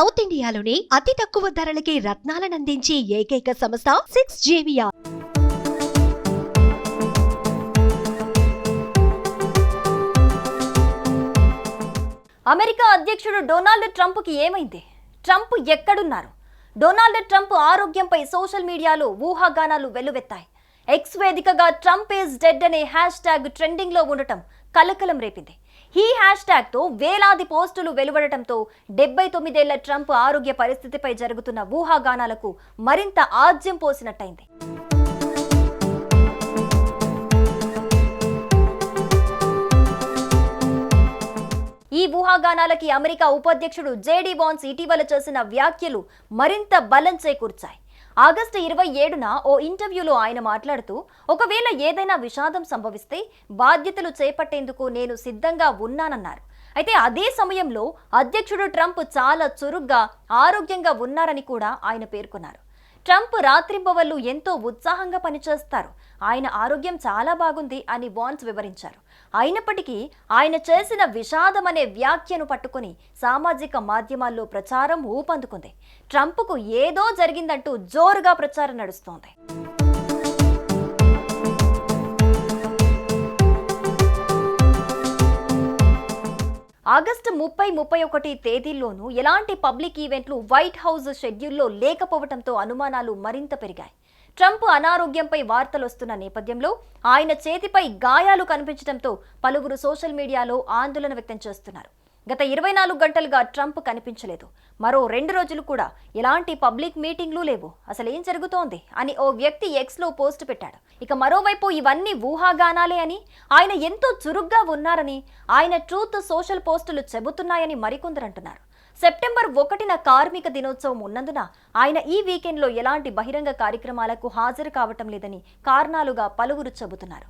South ఇండియాలోని అతి తక్కువ ధరలకి రత్నాలనందించే ఏకైక సంస్థ సిక్స్ జేవియా అమెరికా అధ్యక్షుడు డొనాల్డ్ ట్రంప్కి ఏమైంది? ట్రంప్ ఎక్కడున్నారు? డొనాల్డ్ ట్రంప్ ఆరోగ్యంపై సోషల్ మీడియాలో ఊహాగానాలు వెల్లువెత్తాయి. ఎక్స్ వేదికగా ట్రంప్ ఈజ్ డెడ్ అనే హ్యాష్ ట్యాగ్ ట్రెండింగ్లో ఉండటం కలకలం రేపింది. ఈ హ్యాష్ ట్యాగ్తో వేలాది పోస్టులు వెలువడటంతో డెబ్బై తొమ్మిదేళ్ళ ట్రంప్ ఆరోగ్య పరిస్థితిపై జరుగుతున్న ఊహాగానాలకు మరింత ఆజ్యం పోసినట్టయింది. ఈ ఊహాగానాలకి అమెరికా ఉపాధ్యక్షుడు జేడీ వాన్స్ ఇటీవల చేసిన వ్యాఖ్యలు మరింత బలం చేకూర్చాయి. ఆగస్టు ఇరవై ఏడున ఓ ఇంటర్వ్యూలో ఆయన మాట్లాడుతూ ఒకవేళ ఏదైనా విషాదం సంభవిస్తే బాధ్యతలు చేపట్టేందుకు నేను సిద్ధంగా ఉన్నానన్నారు. అయితే అదే సమయంలో అధ్యక్షుడు ట్రంప్ చాలా చురుగ్గా ఆరోగ్యంగా ఉన్నారని కూడా ఆయన పేర్కొన్నారు. ట్రంప్ రాత్రింబవళ్ళు ఎంతో ఉత్సాహంగా పనిచేస్తారు. ఆయన ఆరోగ్యం చాలా బాగుంది అని వాన్స్ వివరించారు. అయినప్పటికీ ఆయన చేసిన విషాదం అనే వ్యాఖ్యను పట్టుకొని సామాజిక మాధ్యమాల్లో ప్రచారం ఊపందుకుంది. ట్రంప్కు ఏదో జరిగిందంటూ జోరుగా ప్రచారం నడుస్తోంది. ఆగస్టు ముప్పై ముప్పై ఒకటి తేదీల్లోనూ ఎలాంటి పబ్లిక్ ఈవెంట్లు వైట్ హౌస్ షెడ్యూల్లో లేకపోవడంతో అనుమానాలు మరింత పెరిగాయి. ట్రంప్ అనారోగ్యంపై వార్తలు వస్తున్న నేపథ్యంలో ఆయన చేతిపై గాయాలు కనిపించడంతో పలువురు సోషల్ మీడియాలో ఆందోళన వ్యక్తం చేస్తున్నారు. గత ఇరవై నాలుగు గంటలుగా ట్రంప్ కనిపించలేదు. మరో రెండు రోజులు కూడా ఎలాంటి పబ్లిక్ మీటింగ్లు లేవు. అసలు ఏం జరుగుతోంది అని ఓ వ్యక్తి ఎక్స్లో పోస్ట్ పెట్టాడు. ఇక మరోవైపు ఇవన్నీ ఊహాగానాలే అని ఆయన ఎంతో చురుగ్గా ఉన్నారని ఆయన ట్రూత్ సోషల్ పోస్టులు చెబుతున్నాయని మరికొందరు అంటున్నారు. సెప్టెంబర్ ఒకటిన కార్మిక దినోత్సవం ఉన్నందున ఆయన ఈ వీకెండ్లో ఎలాంటి బహిరంగ కార్యక్రమాలకు హాజరు కావటం లేదని కారణాలుగా పలువురు చెబుతున్నారు.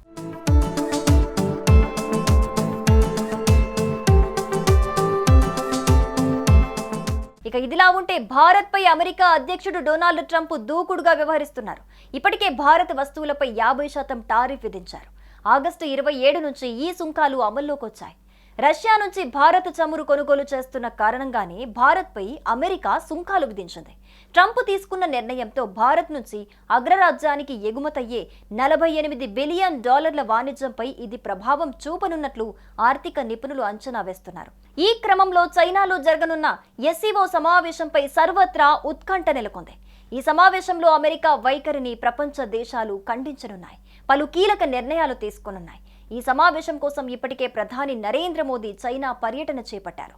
ఇక ఇదిలా ఉంటే భారత్పై అమెరికా అధ్యక్షుడు డొనాల్డ్ ట్రంప్ దూకుడుగా వ్యవహరిస్తున్నారు. ఇప్పటికే భారత్ వస్తువులపై యాభై శాతం టారిఫ్ విధించారు. ఆగస్టు ఇరవై ఏడు నుంచి ఈ సుంకాలు అమల్లోకి వచ్చాయి రష్యా నుంచి భారత్ చమురు కొనుగోలు చేస్తున్న కారణంగానే భారత్పై అమెరికా సుంకాలు విధించింది. ట్రంప్ తీసుకున్న నిర్ణయంతో భారత్ నుంచి అగ్రరాజ్యానికి ఎగుమతయ్యే నలభై ఎనిమిది బిలియన్ డాలర్ల వాణిజ్యంపై ఇది ప్రభావం చూపనున్నట్లు ఆర్థిక నిపుణులు అంచనా వేస్తున్నారు. ఈ క్రమంలో చైనాలో జరగనున్న ఎస్సీఓ సమావేశంపై సర్వత్రా ఉత్కంఠ నెలకొంది. ఈ సమావేశంలో అమెరికా వైఖరిని ప్రపంచ దేశాలు ఖండించనున్నాయి. పలు కీలక నిర్ణయాలు తీసుకోనున్నాయి. ఈ సమావేశం కోసం ఇప్పటికే ప్రధాని నరేంద్ర మోదీ చైనా పర్యటన చేపట్టారు.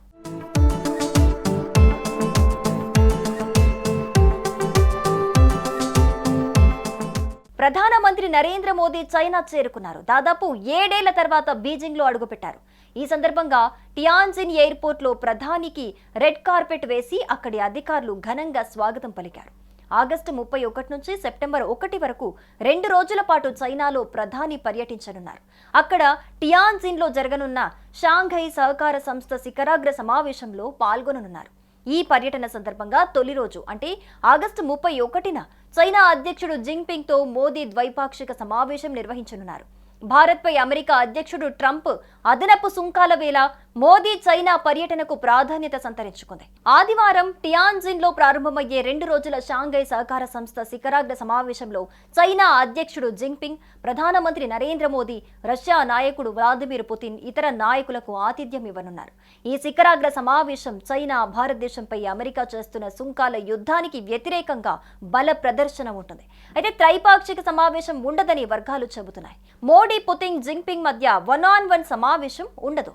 ప్రధానమంత్రి నరేంద్ర మోదీ చైనా చేరుకున్నారు. దాదాపు ఏడేళ్ళ తర్వాత బీజింగ్లో అడుగుపెట్టారు. ఈ సందర్భంగా టియాన్జిన్ ఎయిర్పోర్ట్లో ప్రధానికి రెడ్ కార్పెట్ వేసి అక్కడి అధికారులు ఘనంగా స్వాగతం పలికారు. ఆగస్టు ముప్పై ఒకటి నుంచి సెప్టెంబర్ ఒకటి వరకు రెండు రోజుల పాటు చైనాలో ప్రధాని పర్యటించనున్నారు. అక్కడ టియాన్జిన్లో జరగనున్న షాంఘై సహకార సంస్థ శిఖరాగ్ర సమావేశంలో పాల్గొననున్నారు. ఈ పర్యటన సందర్భంగా తొలి రోజు అంటే ఆగస్టు ముప్పై ఒకటిన చైనా అధ్యక్షుడు జింగ్పింగ్తో మోదీ ద్వైపాక్షిక సమావేశం నిర్వహించనున్నారు. భారత్పై అమెరికా అధ్యక్షుడు ట్రంప్ అదనపు సుంకాల వేళ మోదీ చైనా పర్యటనకు ప్రాధాన్యత సంతరించుకుంది. ఆదివారం టియాన్జిన్లో ప్రారంభమయ్యే రెండు రోజుల షాంఘై సహకార సంస్థ శిఖరాగ్ర సమావేశంలో చైనా అధ్యక్షుడు జింగ్పింగ్ ప్రధానమంత్రి నరేంద్ర మోదీ రష్యా నాయకుడు వ్లాదిమిర్ పుతిన్ ఇతర నాయకులకు ఆతిథ్యం ఇవ్వనున్నారు. ఈ శిఖరాగ్ర సమావేశం చైనా భారతదేశంపై అమెరికా చేస్తున్న సుంకాల యుద్ధానికి వ్యతిరేకంగా బల ప్రదర్శన ఉంటుంది. అయితే త్రైపాక్షిక సమావేశం ఉండదని వర్గాలు చెబుతున్నాయి. మోడీ పుతిన్ జింగ్పింగ్ మధ్య వన్ ఆన్ వన్ సమావేశం ఉండదు.